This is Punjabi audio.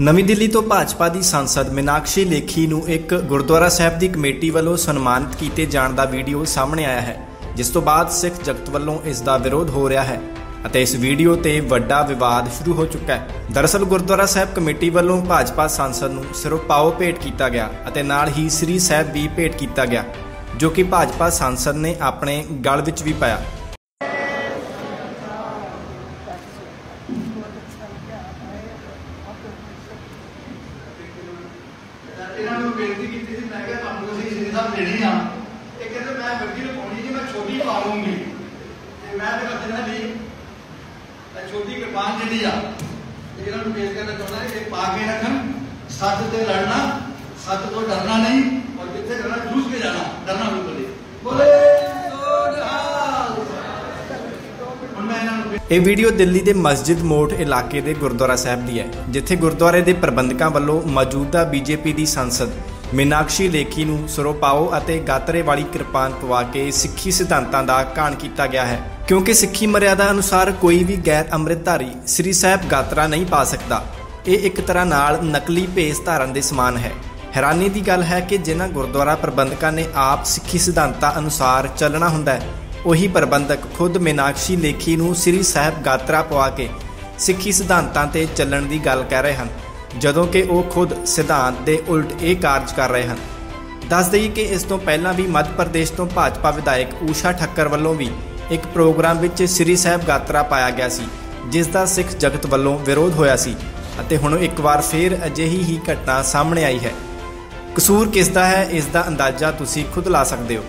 ਨਵੀਂ ਦਿੱਲੀ ਤੋਂ ਭਾਜਪਾ ਦੀ ਸੰਸਦ ਮੀਨਾਕਸ਼ੀ ਲੇਖੀ ਨੂੰ ਇੱਕ ਗੁਰਦੁਆਰਾ ਸਾਹਿਬ ਦੀ ਕਮੇਟੀ ਵੱਲੋਂ ਸਨਮਾਨਿਤ ਕੀਤੇ ਜਾਣ ਦਾ ਵੀਡੀਓ ਸਾਹਮਣੇ ਆਇਆ ਹੈ, ਜਿਸ ਤੋਂ ਬਾਅਦ ਸਿੱਖ ਜਗਤ ਵੱਲੋਂ ਇਸ ਦਾ ਵਿਰੋਧ ਹੋ ਰਿਹਾ ਹੈ ਅਤੇ ਇਸ ਵੀਡੀਓ ਤੇ ਵੱਡਾ ਵਿਵਾਦ ਸ਼ੁਰੂ ਹੋ ਚੁੱਕਾ ਹੈ। ਦਰਅਸਲ ਗੁਰਦੁਆਰਾ ਸਾਹਿਬ ਕਮੇਟੀ ਵੱਲੋਂ ਭਾਜਪਾ ਸੰਸਦ ਨੂੰ ਸਿਰੋਂ ਪਾਓ ਭੇਟ ਕੀਤਾ ਗਿਆ ਅਤੇ ਨਾਲ ਹੀ ਸ੍ਰੀ ਸਾਹਿਬ ਵੀ ਭੇਟ ਕੀਤਾ ਗਿਆ, ਜੋ ਕਿ ਭਾਜਪਾ ਸੰਸਦ ਨੇ ਆਪਣੇ ਗਲ ਵਿੱਚ ਵੀ ਪਾਇਆ। ਇਹਨਾਂ ਨੂੰ ਬੇਨਤੀ ਕੀਤੀ ਸੀ, ਮੈਂ ਕਿਹਾ ਤੁਹਾਨੂੰ ਅਸੀਂ ਸ੍ਰੀ ਦੇਣੀ ਆ। ਇਹ ਕਹਿੰਦੇ ਮੈਂ ਵੱਡੀ ਲਪਾਉਣੀ ਜੀ ਮੈਂ ਛੋਟੀ ਪਾ ਲੂੰਗੀ ਤੇ ਮੈਂ ਤੇ ਰੱਖਣਾ ਨਹੀਂ ਤਾਂ ਛੋਟੀ ਕਿਰਪਾਨ ਜਿਹੜੀ ਆ ਇਹਨਾਂ ਨੂੰ ਬੇਨਤੀ ਕਰਨਾ ਚਾਹੁੰਦਾ ਹੈ ਪਾ ਕੇ ਰੱਖਣ। ਸੱਚ ਤੇ ਲੜਨਾ, ਸੱਚ ਤੋਂ ਡਰਨਾ ਨਹੀਂ, ਔਰ ਕਿੱਥੇ ਜਾਣਾ, ਜੂਝ ਕੇ ਜਾਣਾ, ਡਰਨਾ ਬਿਲਕੁਲ ਨਹੀਂ ਬੋਲੇ ਸੋ ਨਿਹਾਲ ਹੁਣ ਮੈਂ ਇਹਨਾਂ ਨੂੰ ਇਹ ਵੀਡੀਓ ਦਿੱਲੀ ਦੇ ਮਸਜਿਦ ਮੋੜ ਇਲਾਕੇ ਦੇ ਗੁਰਦੁਆਰਾ ਸਾਹਿਬ ਦੀ ਹੈ, ਜਿੱਥੇ ਗੁਰਦੁਆਰੇ ਦੇ ਪ੍ਰਬੰਧਕਾਂ ਵੱਲੋਂ ਮੌਜੂਦਾ ਬੀਜੇਪੀ ਦੀ ਸੰਸਦ ਮੀਨਾਕਸ਼ੀ ਲੇਖੀ ਨੂੰ ਸਰੋਪਾਓ ਅਤੇ ਗਾਤਰੇ ਵਾਲੀ ਕਿਰਪਾਨ ਪਵਾ ਕੇ ਸਿੱਖੀ ਸਿਧਾਂਤਾਂ ਦਾ ਕਾਣ ਕੀਤਾ ਗਿਆ ਹੈ। ਕਿਉਂਕਿ ਸਿੱਖੀ ਮਰਿਆਦਾ ਅਨੁਸਾਰ ਕੋਈ ਵੀ ਗੈਰ ਅੰਮ੍ਰਿਤਧਾਰੀ ਸ੍ਰੀ ਸਾਹਿਬ ਗਾਤਰਾ ਨਹੀਂ ਪਾ ਸਕਦਾ। ਇਹ ਇੱਕ ਤਰ੍ਹਾਂ ਨਾਲ ਨਕਲੀ ਭੇਸ ਧਾਰਨ ਦੇ ਸਮਾਨ ਹੈ। ਹੈਰਾਨੀ ਦੀ ਗੱਲ ਹੈ ਕਿ ਜਿਨ੍ਹਾਂ ਗੁਰਦੁਆਰਾ ਪ੍ਰਬੰਧਕਾਂ ਨੇ ਆਪ ਸਿੱਖੀ ਸਿਧਾਂਤਾਂ ਅਨੁਸਾਰ ਚੱਲਣਾ ਹੁੰਦਾ ਹੈ ਉਹੀ ਪ੍ਰਬੰਧਕ ਖੁਦ ਮੀਨਾਕਸ਼ੀ ਲੇਖੀ ਨੂੰ ਸ੍ਰੀ ਸਾਹਿਬ ਗਾਤਰਾ ਪਵਾ ਕੇ ਸਿੱਖੀ ਸਿਧਾਂਤਾਂ ਤੇ ਚੱਲਣ ਦੀ ਗੱਲ ਕਹਿ ਰਹੇ ਹਨ, ਜਦੋਂ ਕਿ ਉਹ ਖੁਦ ਸਿਧਾਂਤ ਦੇ ਉਲਟ ਇਹ ਕਾਰਜ ਕਰ ਰਹੇ ਹਨ। ਦੱਸ ਦਈਏ ਕਿ ਇਸ ਤੋਂ ਪਹਿਲਾਂ ਵੀ ਮੱਧ ਪ੍ਰਦੇਸ਼ ਤੋਂ ਭਾਜਪਾ ਵਿਧਾਇਕ ਊਸ਼ਾ ਠੱਕਰ ਵੱਲੋਂ ਵੀ ਇੱਕ ਪ੍ਰੋਗਰਾਮ ਵਿੱਚ ਸ੍ਰੀ ਸਾਹਿਬ ਗਾਤਰਾ ਪਾਇਆ ਗਿਆ ਸੀ, ਜਿਸ ਦਾ ਸਿੱਖ ਜਗਤ ਵੱਲੋਂ ਵਿਰੋਧ ਹੋਇਆ ਸੀ ਅਤੇ ਹੁਣ ਇੱਕ ਵਾਰ ਫੇਰ ਅਜਿਹੀ ਹੀ ਘਟਨਾ ਸਾਹਮਣੇ ਆਈ ਹੈ। ਕਸੂਰ ਕਿਸ ਦਾ ਹੈ, ਇਸ ਦਾ ਅੰਦਾਜ਼ਾ ਤੁਸੀਂ ਖੁਦ ਲਾ ਸਕਦੇ ਹੋ।